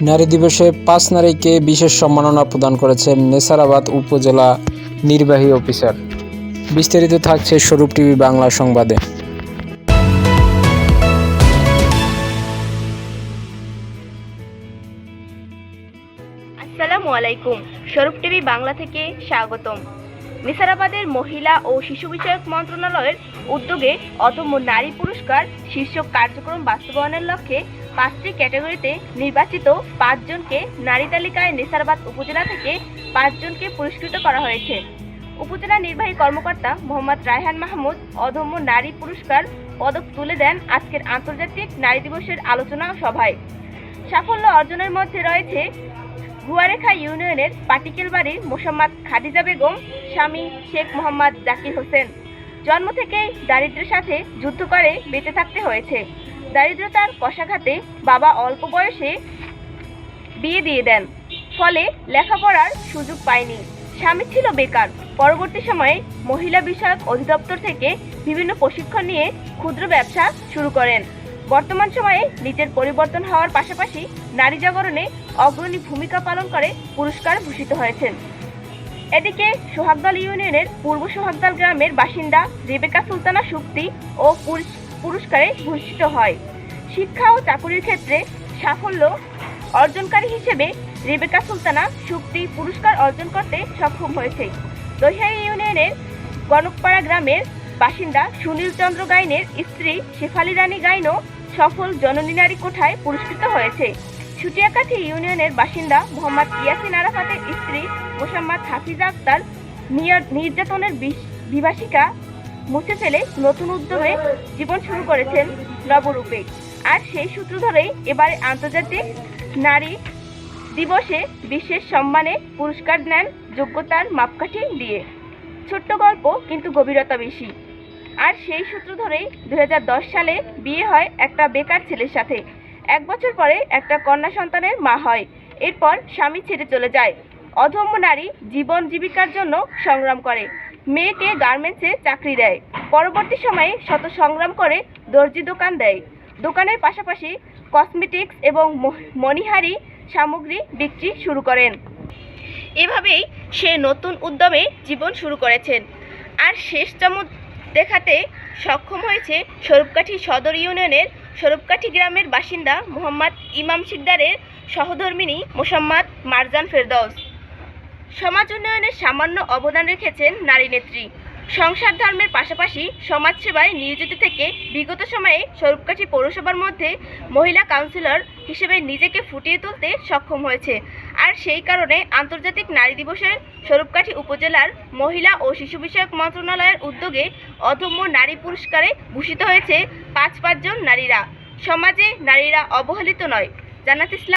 নারী দিবসে পাঁচ নারীকে বিশেষ সম্মাননা প্রদান করেছেন নেসারাবাদ উপজেলা নির্বাহী অফিসার। বিস্তারিত থাকছে স্বরূপ টিভি বাংলা সংবাদে। আসসালামু আলাইকুম, স্বরূপ টিভি বাংলা থেকে স্বাগতম। নিসারাবাদের মহিলা ও শিশু বিষয়ক মন্ত্রণালয়ের উদ্যোগে অদম্য নারী পুরস্কার শীর্ষক কার্যক্রম বাস্তবায়নের লক্ষ্যে পাঁচটি ক্যাটাগরিতে নির্বাচিত পাঁচজনকে নারী তালিকায় নেসারাবাদ উপজেলা থেকে পাঁচজনকে পুরস্কৃত করা হয়েছে। উপজেলা নির্বাহী কর্মকর্তা মোহাম্মদ রায়হান মাহমুদ অধম্য নারী পুরস্কার পদক তুলে দেন আজকের আন্তর্জাতিক নারী দিবসের আলোচনা সভায়। সাফল্য অর্জনের মধ্যে রয়েছে গুয়ারেখা ইউনিয়নের পাটিকেল বাড়ির মোসাম্মদ খাদিজা বেগম, স্বামী শেখ মোহাম্মদ জাকির হোসেন। জন্ম থেকেই দারিদ্র্যের সাথে যুদ্ধ করে বেঁচে থাকতে হয়েছে। দারিদ্রতার কষাঘাতে বাবা অল্প বয়সে বিয়ে দিয়ে দেন। ফলে লেখাপড়ার সুযোগ পায়নি। স্বামী ছিল বেকার। পরবর্তী সময়ে মহিলা বিষয়ক অধিদপ্তর থেকে বিভিন্ন প্রশিক্ষণ নিয়ে ক্ষুদ্র ব্যবসা শুরু করেন। বর্তমান সময়ে নিজের পরিবর্তন হওয়ার পাশাপাশি নারী জাগরণে অগ্রণী ভূমিকা পালন করে পুরস্কার ভূষিত হয়েছেন। এদিকে সোহাগদল ইউনিয়নের পূর্ব সোহাগদল গ্রামের বাসিন্দা রেবেকা সুলতানা শুক্তি ও পুরস্কারে ভূষিত হয়। শিক্ষা ও চাকুরির ক্ষেত্রে সাফল্য অর্জনকারী হিসেবে রেবেকা সুলতানা শুক্তি পুরস্কার অর্জন করতে সক্ষম হয়েছে। দহিয়ারি ইউনিয়নের গণকপাড়া গ্রামের বাসিন্দা সুনীল চন্দ্র গাইনের স্ত্রী শেফালি রানী গাইনও সফল জননী নারী কোঠায় পুরস্কৃত হয়েছে। ছুটিয়াকাঠি ইউনিয়নের বাসিন্দা মোহাম্মদ ইয়াসিন আরাফাতের স্ত্রী মোসাম্মদ হাফিজা আক্তার নির- নির্যাতনের বিভাষিকা মুছে ফেলে নতুন উদ্যমে জীবন শুরু করেছেন নবরূপে। আর সেই সূত্র ধরেই এবারে আন্তর্জাতিক নারী দিবসে বিশেষ সম্মানে পুরস্কার নেন যোগ্যতার মাপকাঠি দিয়ে। ছোট্ট গল্প, কিন্তু গভীরতা বেশি। আর সেই সূত্র ধরেই দু হাজার দশ সালে বিয়ে হয় একটা বেকার ছেলের সাথে। এক বছর পরে একটা কন্যা সন্তানের মা হয়। এরপর স্বামী ছেড়ে চলে যায়। অধম্য নারী জীবন জীবিকার জন্য সংগ্রাম করে। মেয়েকে গার্মেন্টসে চাকরি দেয়। পরবর্তী সময়ে শত সংগ্রাম করে দর্জি দোকান দেয়। দোকানের পাশাপাশি কসমেটিক্স এবং মণিহারি সামগ্রী বিক্রি শুরু করেন। এভাবেই সে নতুন উদ্যমে জীবন শুরু করেছেন। আর শেষ চমক দেখাতে সক্ষম হয়েছে স্বরূপকাঠি সদর ইউনিয়নের স্বরূপকাঠি গ্রামের বাসিন্দা মোহাম্মদ ইমাম শিকদারের সহধর্মিনী মোসাম্মদ মারজান ফেরদৌস। সমাজ উন্নয়নে সামান্য অবদান রেখেছেন নারী নেত্রী। সংসার ধর্মের পাশাপাশি সমাজসেবায় নিয়োজিত থেকে বিগত সময়ে স্বরূপকাঠি পৌরসভার মধ্যে মহিলা কাউন্সিলর হিসেবে নিজেকে ফুটিয়ে তুলতে সক্ষম হয়েছে। আর সেই কারণে আন্তর্জাতিক নারী দিবসের স্বরূপকাঠি উপজেলার মহিলা ও শিশু বিষয়ক মন্ত্রণালয়ের উদ্যোগে অধম্য নারী পুরস্কারে ভূষিত হয়েছে পাঁচ পাঁচজন নারীরা। সমাজে নারীরা অবহেলিত নয়। জানাত ইসলাম